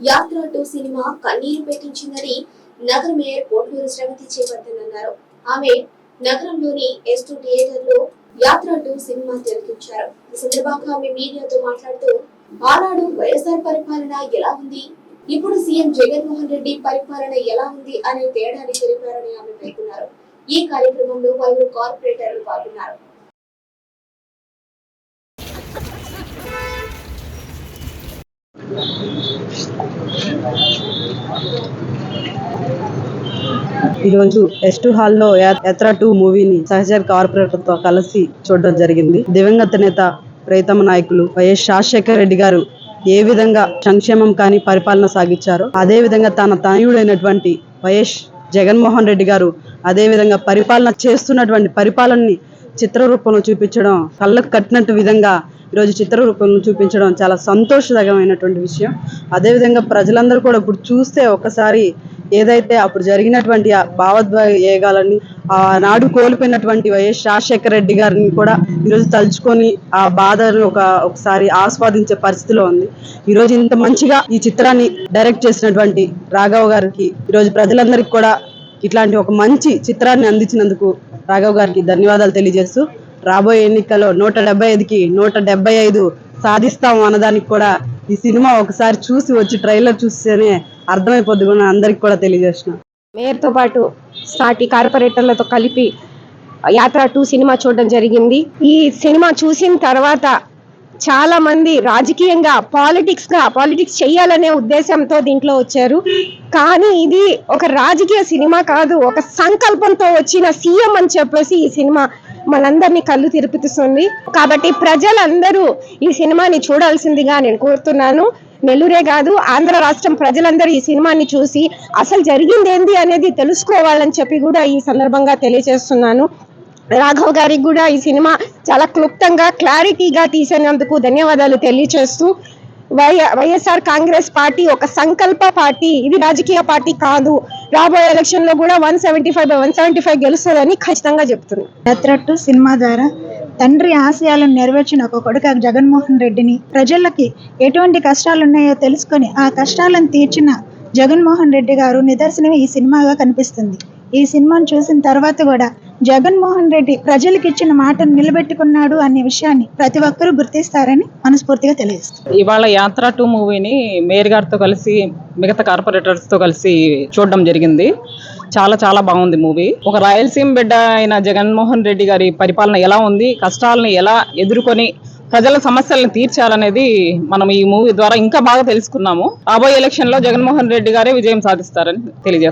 యాత్ర two cinema కన్నీరు పెట్టించిందని నగర మేయర్ కోట్లూరు శ్రవతి చేపర్తన్ అన్నారు ఆమె నగరంలోని ఎస్ టూ థియేటర్లో యాత్ర టూ సినిమా తిలకించారు ఈ సందర్భంగా ఆమె మీడియాతో మాట్లాడుతూ ఆనాడు వైఎస్ఆర్ పరిపాలన ఎలా ఉంది? ఇప్పుడు సీఎం జగన్మోహన్ రెడ్డి పరిపాలన ఎలా ఉంది? అనే తేడాని తెలిపారని ఆమె పేర్కొన్నారు. ఈ కార్యక్రమంలో పలువురు కార్పొరేటర్లు పాల్గొన్నారు. ఈరోజు ఎస్ టూ హాల్లో యాత్ర టూ మూవీని సహచర్ కార్పొరేటర్తో కలిసి చూడడం జరిగింది. దివంగత నేత ప్రీతమ నాయకులు వైఎస్ రాజశేఖర రెడ్డి గారు ఏ విధంగా సంక్షేమం కానీ పరిపాలన సాగించారో అదే విధంగా తన తనయుడైనటువంటి వైఎస్ జగన్మోహన్ రెడ్డి గారు అదే విధంగా పరిపాలన చేస్తున్నటువంటి పరిపాలనని చిత్ర రూపంలో చూపించడం కళ్ళకు కట్టినట్టు విధంగా ఈరోజు చిత్ర రూపంలో చూపించడం చాలా సంతోషకరమైనటువంటి విషయం. అదేవిధంగా ప్రజలందరూ కూడా ఇప్పుడు చూస్తే ఒకసారి ఏదైతే అప్పుడు జరిగినటువంటి ఆ భావోద్వేగాలని ఆనాడు కోల్పోయినటువంటి వైఎస్ రాజశేఖర రెడ్డి గారిని కూడా ఈరోజు తలుచుకొని ఆ బాధను ఒక ఒకసారి ఆస్వాదించే పరిస్థితిలో ఉంది. ఈరోజు ఇంత మంచిగా ఈ చిత్రాన్ని డైరెక్ట్ చేసినటువంటి రాఘవ్ గారికి ఈరోజు ప్రజలందరికీ కూడా ఇట్లాంటి ఒక మంచి చిత్రాన్ని అందించినందుకు రాఘవ్ గారికి ధన్యవాదాలు తెలియజేస్తూ రాబోయే ఎన్నికల్లో నూట డెబ్బై ఐదుకి నూట డెబ్బై ఐదు సాధిస్తాం అన్నదానికి కూడా ఈ సినిమా ఒకసారి చూసి వచ్చి ట్రైలర్ చూస్తేనే అర్థమైపోద్ది కూడా అందరికి కూడా తెలియజేసిన మేయర్తో పాటు సాటి కార్పొరేటర్లతో కలిపి యాత్ర టూ సినిమా చూడడం జరిగింది. ఈ సినిమా చూసిన తర్వాత చాలా మంది రాజకీయంగా పాలిటిక్స్గా పాలిటిక్స్ చేయాలనే ఉద్దేశంతో దీంట్లో వచ్చారు. కానీ ఇది ఒక రాజకీయ సినిమా కాదు ఒక సంకల్పంతో వచ్చిన సీఎం అని చెప్పేసి ఈ సినిమా మనందరినీ కళ్ళు తిరుపుతుంది. కాబట్టి ప్రజలందరూ ఈ సినిమాని చూడాల్సిందిగా నేను కోరుతున్నాను. నెల్లూరే కాదు ఆంధ్ర రాష్ట్రం ప్రజలందరూ ఈ సినిమాని చూసి అసలు జరిగింది ఏంది అనేది తెలుసుకోవాలని చెప్పి కూడా ఈ సందర్భంగా తెలియజేస్తున్నాను. రాఘవ్ గారికి కూడా ఈ సినిమా చాలా క్లుప్తంగా క్లారిటీగా తీసినందుకు ధన్యవాదాలు తెలియజేస్తూ వై వైఎస్ఆర్ కాంగ్రెస్ పార్టీ ఒక సంకల్ప పార్టీ ఇది రాజకీయ పార్టీ కాదు. రాబోయే ఎలక్షన్లో కూడా one seventy five by one seventy five గెలుస్తుందని ఖచ్చితంగా చెప్తుంది సినిమా ద్వారా తండ్రి ఆశయాలను నెరవేర్చిన ఒక కొడుక జగన్మోహన్ రెడ్డిని ప్రజలకి ఎటువంటి కష్టాలు ఉన్నాయో తెలుసుకొని ఆ కష్టాలను తీర్చిన జగన్మోహన్ రెడ్డి గారు నిదర్శనం ఈ సినిమాగా కనిపిస్తుంది. ఈ సినిమాను చూసిన తర్వాత కూడా జగన్మోహన్ రెడ్డి ప్రజలకు ఇచ్చిన మాటను నిలబెట్టుకున్నాడు అనే విషయాన్ని ప్రతి ఒక్కరూ గుర్తిస్తారని మనస్ఫూర్తిగా తెలియజేస్తారు ఇవాళ యాత్ర టూ మూవీని మేయర్ గారితో కలిసి మిగతా కార్పొరేటర్స్తో కలిసి చూడడం జరిగింది. చాలా చాలా బాగుంది మూవీ. ఒక రాయలసీమ బిడ్డ అయిన జగన్మోహన్ రెడ్డి గారి పరిపాలన ఎలా ఉంది? కష్టాలను ఎలా ఎదుర్కొని ప్రజల సమస్యలను తీర్చాలనేది మనం ఈ మూవీ ద్వారా ఇంకా బాగా తెలుసుకున్నాము. రాబోయే ఎలక్షన్లో జగన్మోహన్ రెడ్డి గారే విజయం సాధిస్తారని తెలియజేస్తాం